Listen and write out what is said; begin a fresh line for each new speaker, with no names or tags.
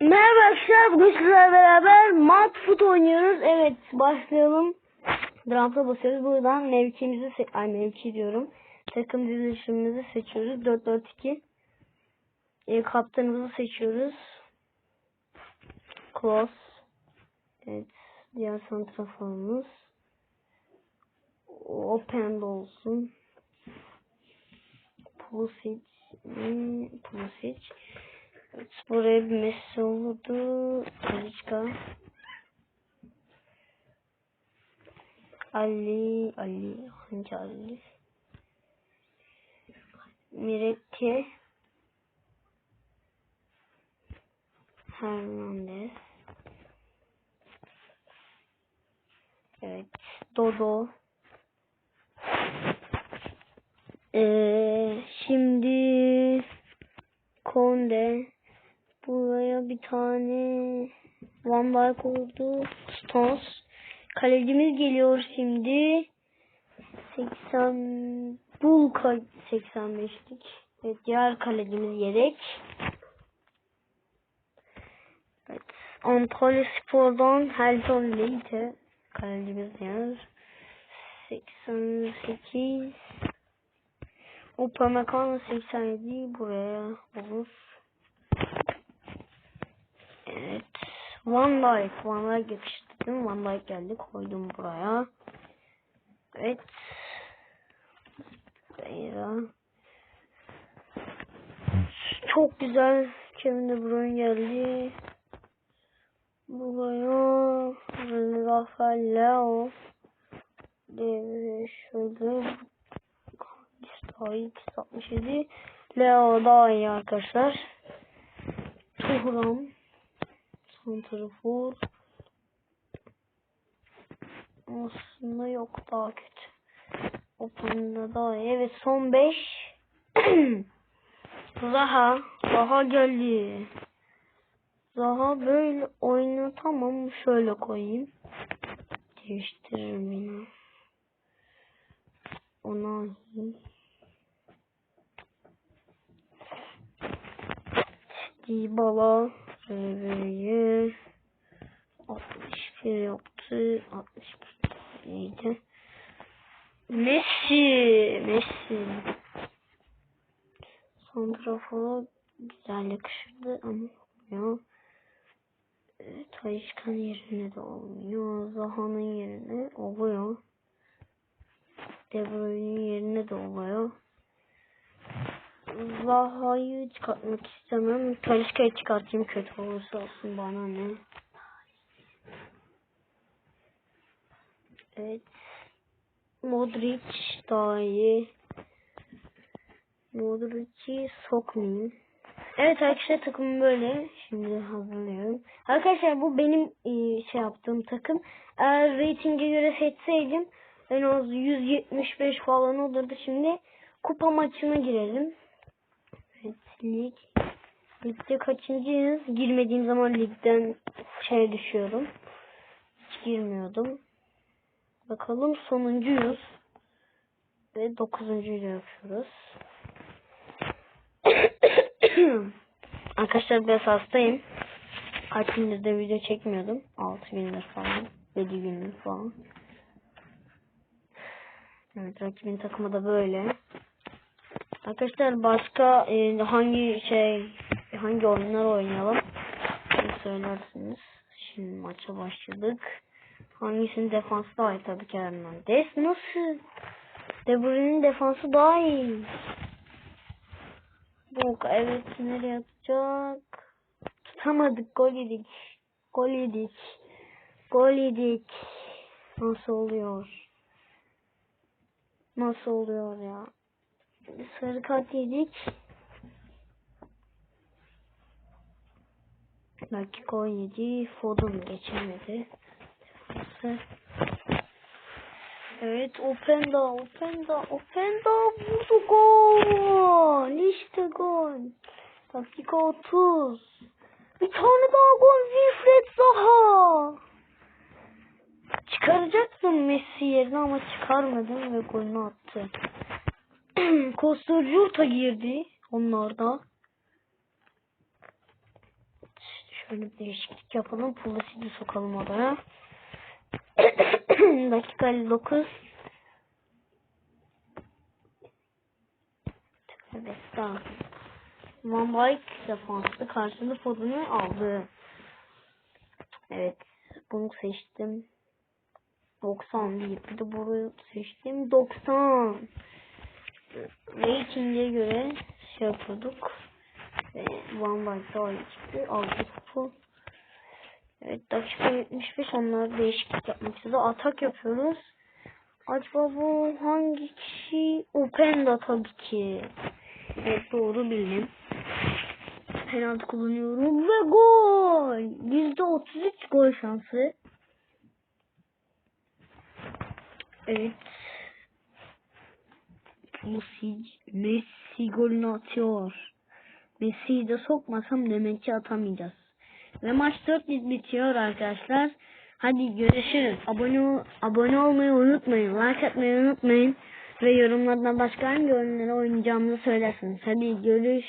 Merhaba arkadaşlar bugün sizlerle beraber mat foot oynuyoruz. Evet başlayalım. Draft'a basıyoruz. Buradan mevkimizi se ay mevki diyorum. Takım dizilişimizi seçiyoruz. 4-4-2. E, kaptanımızı seçiyoruz. Close. Evet. Diğer santraforumuz. Open olsun. Pulisic. Pulisic. Buraya bir Messi olurdu. Talisca. Ali, Ali, hangi Ali? Mireke. Hernandez. Evet, Dodo. Ee, şimdi Konde. Buraya bir tane Van Dijk oldu. Stones. Kalecimiz geliyor şimdi. 80 Bulka 85'lik. Evet diğer kalecimiz yedek. Evet. Antalya Spor'dan Helton Leite kalecimiz yer. 88 Upamecano 87 buraya olur. Evet. Van Dijk. Van Dijk yakıştı değil mi? Van Dijk geldi. Koydum buraya. Evet. Buraya. Çok güzel. Kevin De Bruyne geldi. Buraya. Rafael Leo. Devre şöyle. İyi 67. Leo daha iyi arkadaşlar. Tuhram. Santrafor. Aslında yok daha kötü. Open'da daha iyi. Evet son 5. Zaha. Zaha geldi. Zaha böyle oynatamam. Şöyle koyayım. Değiştiririm yine. Ona Dybala Reve'yi 61 yaptı. 61 neydi? Messi. Messi. Santrafor'a güzel yakışırdı ama olmuyor. Evet, Tayışkan yerine de olmuyor. Zaha'nın yerine oluyor. De Bruyne'nin yerine de oluyor. Zaha'yı çıkartmak istemem. Talişka'yı çıkartayım kötü olursa olsun bana ne. Evet. Modric daha iyi. Modric'i sokmayayım. Evet arkadaşlar takımım böyle. Şimdi hazırlıyorum. Arkadaşlar bu benim e, şey yaptığım takım. Eğer reytinge göre seçseydim en az 175 falan olurdu. Şimdi kupa maçına girelim. Evet lig. Ligde kaçıncıyız? Girmediğim zaman ligden şey düşüyorum. Hiç girmiyordum. Bakalım sonuncuyuz. Ve dokuzuncuyu yapıyoruz. Arkadaşlar biraz hastayım. Kaç gündür de video çekmiyordum. 6 gündür falan. 7 gündür falan. Evet rakibin takımı da böyle. Arkadaşlar başka e, hangi şey hangi oyunlar oynayalım? Söylersiniz. Şimdi maça başladık. Hangisinin defansı daha iyi tabii ki Hernandez. Nasıl? De Bruyne'nin defansı daha iyi. Bu evet nereye atacak? Tutamadık gol yedik. Gol yedik. Gol yedik. Nasıl oluyor? Nasıl oluyor ya? Sarı kart yedik. Dakika 17. Foden geçemedi. Defansı. Evet Openda, Openda, Openda vurdu gol. İşte gol. Dakika 30. Bir tane daha gol Wilfred Zaha. Çıkaracaktım Messi yerine ama çıkarmadım ve golünü attı. Costa Jurta girdi onlarda. Şöyle bir değişiklik yapalım. Pulisici sokalım oraya. Dakika 59. Evet tamam. Van Dijk defanslı karşılığı Foden'ı aldı. Evet. Bunu seçtim. 90 değil. Bir de burayı seçtim. 90. Rating'e göre şey yapıyorduk. Ve Van Dijk daha iyi çıktı. Aldı topu. Evet dakika 75 onlar değişiklik yapmak istedi. Atak yapıyoruz. Acaba bu hangi kişi? Openda tabii ki. Evet doğru bildim. Penaltı kullanıyorum ve gol. %33 gol şansı. Evet. Pulisic Messi golünü atıyor. Messi'yi de sokmasam demek ki atamayacağız. Ve maç 4 bitiyor arkadaşlar. Hadi görüşürüz. Abone abone olmayı unutmayın. Like atmayı unutmayın. Ve yorumlardan başka hangi oyunları oynayacağımızı söylersiniz. Hadi görüşürüz.